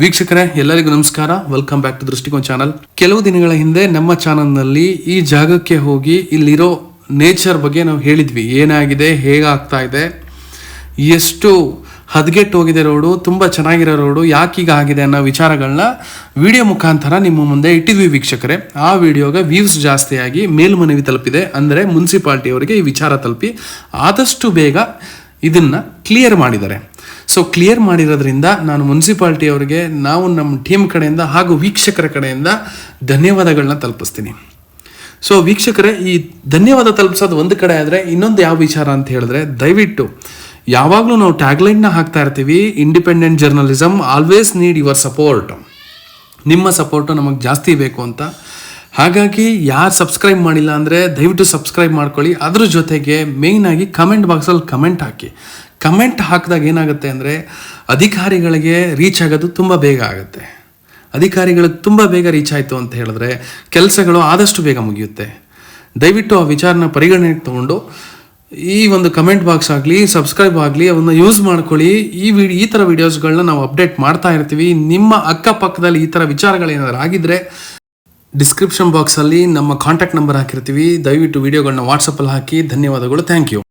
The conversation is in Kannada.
ವೀಕ್ಷಕರೇ, ಎಲ್ಲರಿಗೂ ನಮಸ್ಕಾರ. Welcome back to Drishtikon channel ಕೆಲವು ದಿನಗಳ ಹಿಂದೆ ನಮ್ಮ ಚಾನಲ್ನಲ್ಲಿ ಈ ಜಾಗಕ್ಕೆ ಹೋಗಿ ಇಲ್ಲಿರೋ ನೇಚರ್ ಬಗ್ಗೆ ನಾವು ಹೇಳಿದ್ವಿ. ಏನಾಗಿದೆ, ಹೇಗಾಗ್ತಾ ಇದೆ? ಎಷ್ಟು ಹದಗೆಟ್ಟು ಹೋಗಿದೆ ರೋಡು ತುಂಬ ಚೆನ್ನಾಗಿರೋ ರೋಡು ಯಾಕೀಗ ಆಗಿದೆ ಅನ್ನೋ ವಿಚಾರಗಳನ್ನ ವಿಡಿಯೋ ಮುಖಾಂತರ ನಿಮ್ಮ ಮುಂದೆ ಇಟ್ಟಿದ್ವಿ ವೀಕ್ಷಕರೇ. ಆ ವಿಡಿಯೋಗೆ ವ್ಯೂಸ್ ಜಾಸ್ತಿಯಾಗಿ ಮೇಲ್ಮನವಿ ತಲುಪಿದೆ. ಅಂದರೆ ಮುನ್ಸಿಪಾಲ್ಟಿ ಅವರಿಗೆ ಈ ವಿಚಾರ ತಲುಪಿ ಆದಷ್ಟು ಬೇಗ ಇದನ್ನ ಕ್ಲಿಯರ್ ಮಾಡಿದ್ದಾರೆ. ಸೊ ಕ್ಲಿಯರ್ ಮಾಡಿರೋದ್ರಿಂದ ನಾನು ಮುನ್ಸಿಪಾಲ್ಟಿ ಅವರಿಗೆ, ನಾವು ನಮ್ಮ ಟೀಮ್ ಕಡೆಯಿಂದ ಹಾಗೂ ವೀಕ್ಷಕರ ಕಡೆಯಿಂದ ಧನ್ಯವಾದಗಳನ್ನ ತಲುಪಿಸ್ತೀನಿ. ಸೊ ವೀಕ್ಷಕರೇ, ಈ ಧನ್ಯವಾದ ತಲುಪಿಸೋದು ಒಂದು ಕಡೆ ಆದರೆ ಇನ್ನೊಂದು ಯಾವ ವಿಚಾರ ಅಂತ ಹೇಳಿದ್ರೆ, ದಯವಿಟ್ಟು ಯಾವಾಗಲೂ ನಾವು ಟ್ಯಾಗ್ಲೈನ್ನ ಹಾಕ್ತಾ ಇರ್ತೀವಿ independent journalism always need your support ನಿಮ್ಮ ಸಪೋರ್ಟು ನಮಗೆ ಜಾಸ್ತಿ ಬೇಕು ಅಂತ. ಹಾಗಾಗಿ, ಯಾರು ಸಬ್ಸ್ಕ್ರೈಬ್ ಮಾಡಿಲ್ಲ ಅಂದರೆ ದಯವಿಟ್ಟು ಸಬ್ಸ್ಕ್ರೈಬ್ ಮಾಡ್ಕೊಳ್ಳಿ. ಅದ್ರ ಜೊತೆಗೆ ಮೇಯ್ನಾಗಿ ಕಮೆಂಟ್ ಬಾಕ್ಸಲ್ಲಿ ಕಮೆಂಟ್ ಹಾಕಿ. ಕಮೆಂಟ್ ಹಾಕಿದಾಗ ಏನಾಗುತ್ತೆ ಅಂದರೆ ಅಧಿಕಾರಿಗಳಿಗೆ ರೀಚ್ ಆಗೋದು ತುಂಬ ಬೇಗ ಆಗುತ್ತೆ. ಅಧಿಕಾರಿಗಳಿಗೆ ತುಂಬ ಬೇಗ ರೀಚ್ ಆಯಿತು ಅಂತ ಹೇಳಿದ್ರೆ ಕೆಲಸಗಳು ಆದಷ್ಟು ಬೇಗ ಮುಗಿಯುತ್ತೆ. ದಯವಿಟ್ಟು ಆ ವಿಚಾರನ ಪರಿಗಣನೆ ತಗೊಂಡು ಈ ಒಂದು ಕಮೆಂಟ್ ಬಾಕ್ಸ್ ಆಗಲಿ, ಸಬ್ಸ್ಕ್ರೈಬ್ ಆಗಲಿ, ಅವನ್ನ ಯೂಸ್ ಮಾಡ್ಕೊಳ್ಳಿ. ಈ ವಿಡಿ, ಈ ಥರ ವಿಡಿಯೋಸ್ಗಳನ್ನ ನಾವು ಅಪ್ಡೇಟ್ ಮಾಡ್ತಾ ಇರ್ತೀವಿ. ನಿಮ್ಮ ಅಕ್ಕಪಕ್ಕದಲ್ಲಿ ಈ ಥರ ವಿಚಾರಗಳು ಏನಾದರೂ ಆಗಿದ್ರೆ ಡಿಸ್ಕ್ರಿಪ್ಷನ್ ಬಾಕ್ಸಲ್ಲಿ ನಮ್ಮ ಕಾಂಟ್ಯಾಕ್ಟ್ ನಂಬರ್ ಹಾಕಿರ್ತೀವಿ. ದಯವಿಟ್ಟು ವಿಡಿಯೋಗಳನ್ನ ವಾಟ್ಸಪ್ಪಲ್ಲಿ ಹಾಕಿ. ಧನ್ಯವಾದಗಳು. Thank you.